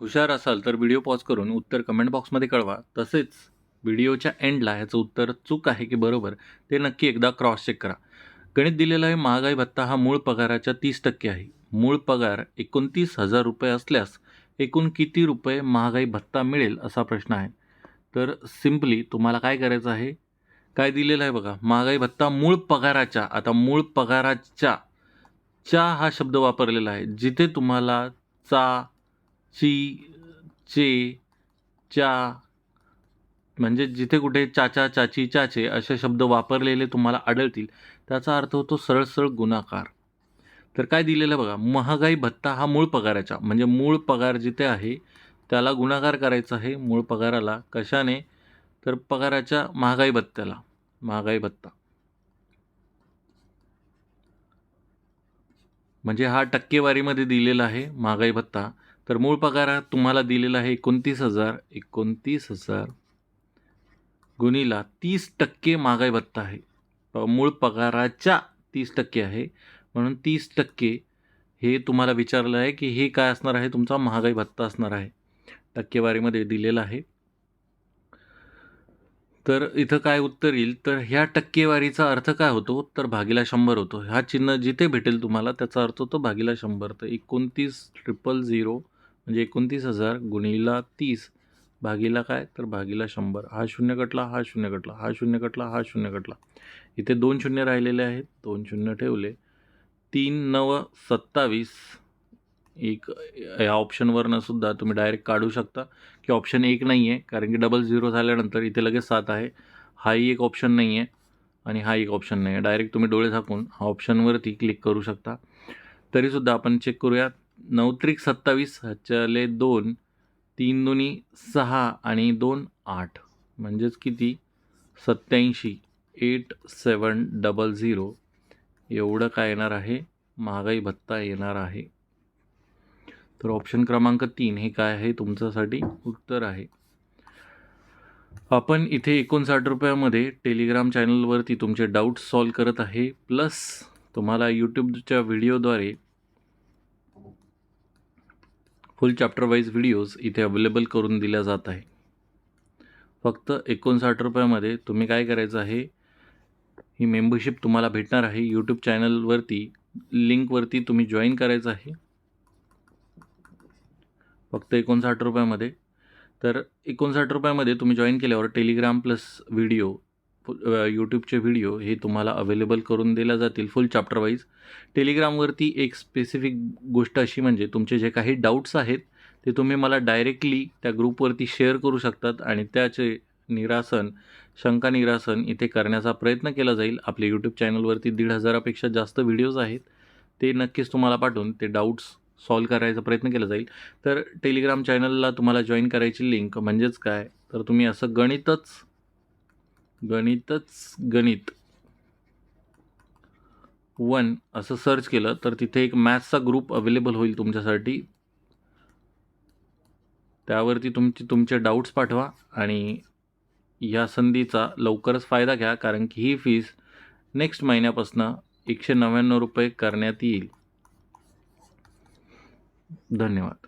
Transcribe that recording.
हुशार असाल तर व्हिडिओ पॉज करून उत्तर कमेंट बॉक्समध्ये कळवा. तसेच व्हिडिओच्या एंडला ह्याचं उत्तर चूक आहे की बरोबर ते नक्की एकदा क्रॉस चेक करा. गणित दिलेला आहे महागाई भत्ता हा मूळ पगाराच्या तीस टक्के आहे. मूळ पगार एकोणतीस हजार रुपये असल्यास एकूण किती रुपये महागाई भत्ता मिळेल असा प्रश्न आहे. तर सिम्पली तुम्हाला काय करायचं आहे? काय दिलेलं आहे बघा महागाई भत्ता मूळ पगाराच्या आता मूळ पगाराच्या च्या हा शब्द वापरलेला आहे. जिथे तुम्हाला चा ची चे च्या म्हणजे जिथे कुठे चाचा चाची चाचे असे शब्द वापरलेले तुम्हाला आढळतील. त्याचा अर्थ होतो सरळ सरळ गुणाकार. तर काय दिलेलं बघा महागाई भत्ता हा मूळ पगाराच्या म्हणजे मूळ पगार जिथे आहे त्याला गुणाकार करायचा आहे मूळ पगाराला कशाने? तर पगाराच्या महागाई भत्त्याला महागाई भत्ता. म्हणजे हा टक्केवारीमध्ये दिलेला आहे महागाई भत्ता. तर मूळ पगार हा तुम्हाला दिलेला आहे एकोणतीस हजार एकोणतीस हजार गुणीला तीस टक्के महागाई भत्ता आहे. मूळ पगाराच्या तीस टक्के आहे. म्हणून तीस टक्के हे तुम्हाला विचारलं आहे की हे काय असणार आहे? तुमचा महागाई भत्ता असणार आहे. टक्केवारीमध्ये दिलेला आहे. तर इथं काय उत्तर येईल? तर ह्या टक्केवारीचा अर्थ काय होतो? तर भागीला शंभर होतो. हा चिन्ह जिथे भेटेल तुम्हाला त्याचा अर्थ होतो भागीला शंभर. तर एकोणतीस ट्रिपल झिरो म्हणजे एकोणतीस हजार गुणीला तीस भागीला काय? तर भागीला शंभर. हा शून्य कटला हा शून्य कटला हा शून्य कटला हा शून्य कटला. इथे दोन शून्य राहिलेले आहेत. दोन शून्य ठेवले. तीन नव सत्तावीस. एक या ऑप्शनवरनं सुद्धा तुम्ही डायरेक्ट काढू शकता. की ऑप्शन एक नाही आहे कारण की डबल झिरो झाल्यानंतर इथे लगेच सात आहे. हाही एक ऑप्शन नाही आहे आणि हा एक ऑप्शन नाही आहे डायरेक्ट तुम्ही डोळे झाकून हा ऑप्शनवरती क्लिक करू शकता. तरीसुद्धा आपण चेक करूयात. नऊ त्रिक सत्तावीस ह्याच्याले दोन तीन दोन्ही सहा आणि दोन आठ. म्हणजेच किती? सत्याऐंशी एट सेवन डबल झिरो. एवढं काय येणार आहे? महागाई भत्ता येणार आहे. तर ऑप्शन क्रमांक तीन हे काय आहे? तुमच्यासाठी उत्तर आहे. आपण इथे एकोणसाठ रुपयामध्ये टेलिग्राम चॅनलवरती तुमचे डाऊट सॉल्व करत आहे. प्लस तुम्हाला यूट्यूबच्या व्हिडिओद्वारे फुल चॅप्टर वाईज व्हिडिओज इथे अवेलेबल करून दिल्या जात आहे. फक्त एकोणसाठ रुपयामध्ये तुम्ही काय करायचं आहे ही मेंबरशिप तुम्हाला भेटणार आहे. यूट्यूब चॅनलवरती लिंकवरती तुम्ही जॉईन करायचं आहे. फक्त एकोणसाठ रुपयामध्ये. तर एकोणसाठ रुपयामध्ये तुम्ही जॉईन केल्यावर टेलिग्राम प्लस व्हिडिओ यूट्यूबचे व्हिडिओ हे तुम्हाला अवेलेबल करून दिल्या जातील फुल चॅप्टर वाईज टेलिग्रामवरती एक स्पेसिफिक गोष्ट अशी म्हणजे तुमचे जे काही डाऊट्स आहेत ते तुम्ही मला डायरेक्टली त्या ग्रुपवरती शेअर करू शकतात आणि त्याचे निरासन शंका निरासन इथे करण्याचा प्रयत्न केला जाईल. आपल्या यूट्यूब चॅनलवरती दीड हजारापेक्षा जास्त व्हिडिओज आहेत. ते नक्कीच तुम्हाला पाठवून ते डाऊट्स सॉल्व करायचा प्रयत्न केला जाईल. तर टेलिग्राम चॅनलला तुम्हाला जॉईन करायची लिंक म्हणजेच काय? तर तुम्ही असं गणितच गणितच गणित. वन असं सर्च केलं तर तिथे एक मॅथ्सचा ग्रुप अवेलेबल होईल तुमच्यासाठी. त्यावरती तुमची तुमचे डाऊट्स पाठवा आणि या संधीचा लवकरच फायदा घ्या कारण की ही फीस नेक्स्ट महिन्यापासून एकशे नव्याण्णव रुपये करण्यात येईल. धन्यवाद.